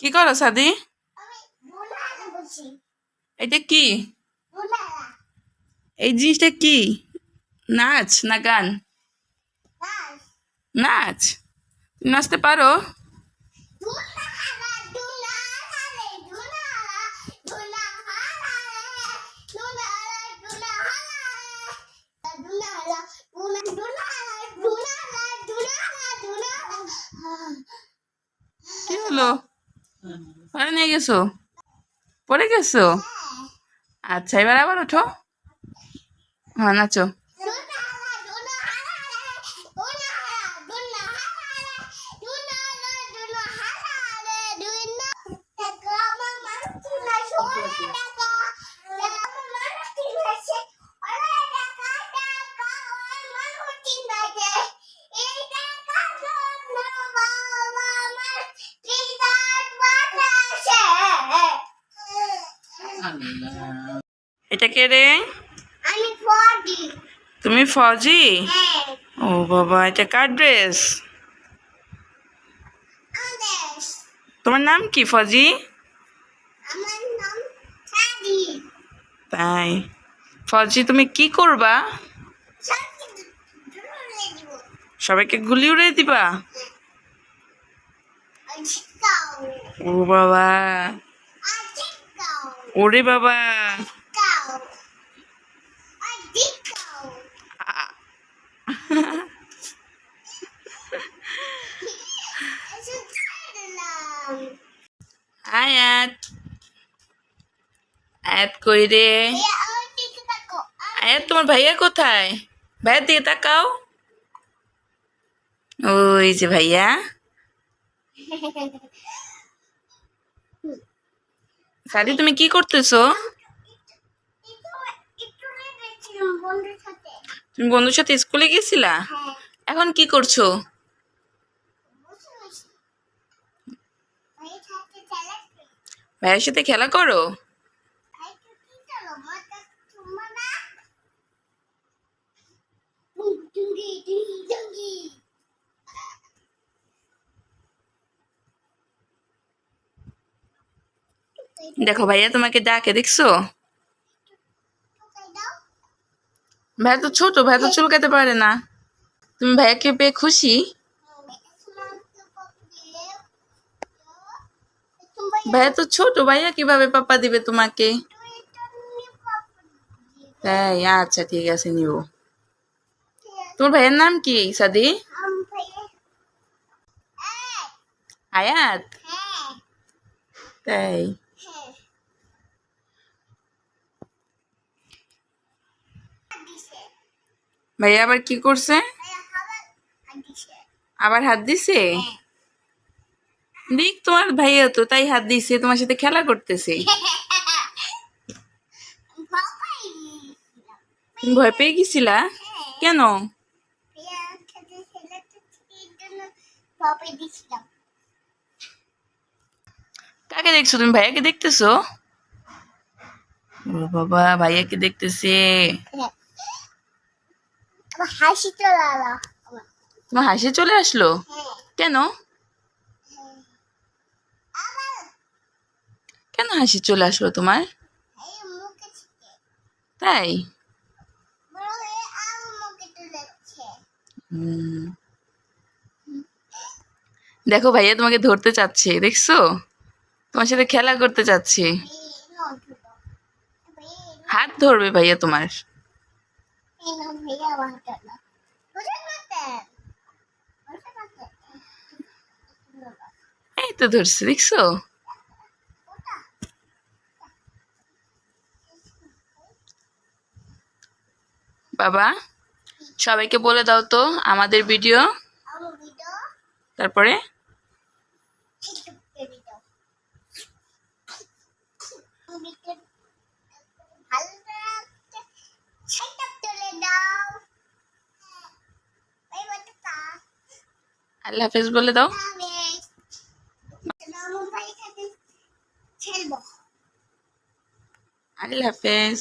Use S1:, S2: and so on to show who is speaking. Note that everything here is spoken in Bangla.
S1: কি করো সাদি? এটা কি? এই জিনিসটা কি? নাচ না গান? নাচ। নাচতে পারো? কি হলো পরে নিয়ে গেছো পরে গেছো আচ্ছা এবার আবার ওঠো হ্যাঁ নাচো এটা কে রে? তুমি ফজি?
S2: হ্যাঁ।
S1: ও বাবা এটা কার ড্রেস? তোমার নাম কি ফজি? তাই। ফজি তুমি কি করবা? সবাইকে গুলি উড়িয়ে দিবা? ও বাবা। ওরে বাবা। আয়াত আয়াত কই রে? আয়াত, তোমার ভাইয়া কোথায়? ভাইয়ার দিকে তাকাও। ওই যে ভাইয়া। সাদি তুমি কি করতেছো? তুমি বন্ধুর সাথে স্কুলে গেছিলা
S2: হ্যাঁ।
S1: এখন কি করছ? ভাইয়ের সাথে খেলা করো? দেখো ভাইয়া তোমাকে ডাকে, দেখছ? ভাইয়া তো ছোট, ভাইয়া তো চুলকাতে পারে না। তুমি ভাইয়াকে পেয়ে খুশি? ভাইয়া তো ছোট, ভাইয়া কীভাবে পাপা দিবে তোমাকে? তাই আচ্ছা ঠিক আছে, নিব। তোমার ভাইয়ের নাম কি, সাদি? আয়াত? তাই। ভাইয়া আবার কি করছে? আবার হাত দিছে। দেখ তোমার ভাইয়া তো তাই হাত দিছে তোমার সাথে খেলা করতেছে। ভয় পেয়ে গেছিলা? কেন? কাকে দেখছ তুমি? ভাইয়াকে দেখতেছো? বাবা ভাইয়াকে দেখতেছে।
S2: হাসি চলে আলো
S1: তোমার হাসি চলে আসলো? কেন? কেন হাসি চলে আসলো তোমার? তাই। দেখো ভাইয়া তোমাকে ধরতে চাচ্ছে, দেখছ? তোমার সাথে খেলা করতে চাচ্ছে। হাত ধরবে ভাইয়া তোমার।
S2: এই
S1: তো ধরছে দেখছ? বাবা সবাইকে বলে দাও তো আমাদের ভিডিও তারপরে
S2: ছিটকে ভিডিও ভিডিও ভালো লাগছে সেটা তুলে দাও এই বাটা
S1: আল্লাহ হাফেজ বলে দাও। আল্লাহ হাফেজ।